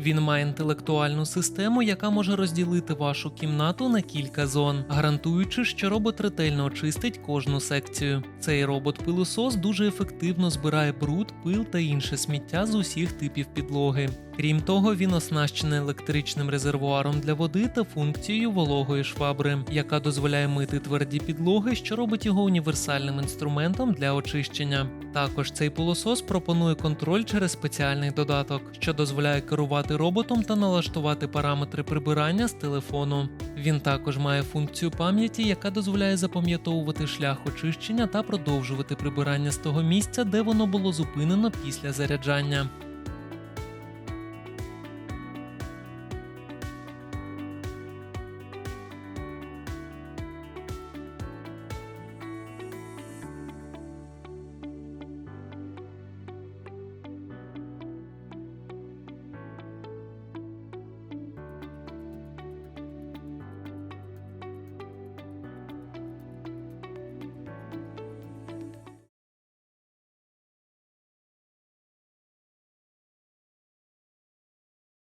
Він має інтелектуальну систему, яка може розділити вашу кімнату на кілька зон, гарантуючи, що робот ретельно очистить кожну секцію. Цей робот-пилосос дуже ефективно збирає бруд, пил та інше сміття з усіх типів підлоги. Крім того, він оснащений електричним резервуаром для води та функцією вологої швабри, яка дозволяє мити тверді підлоги, що робить його універсальним інструментом для очищення. Також цей пилосос пропонує контроль через спеціальний додаток, що дозволяє керувати роботом та налаштувати параметри прибирання з телефону. Він також має функцію пам'яті, яка дозволяє запам'ятовувати шлях очищення та продовжувати прибирання з того місця, де воно було зупинено після заряджання.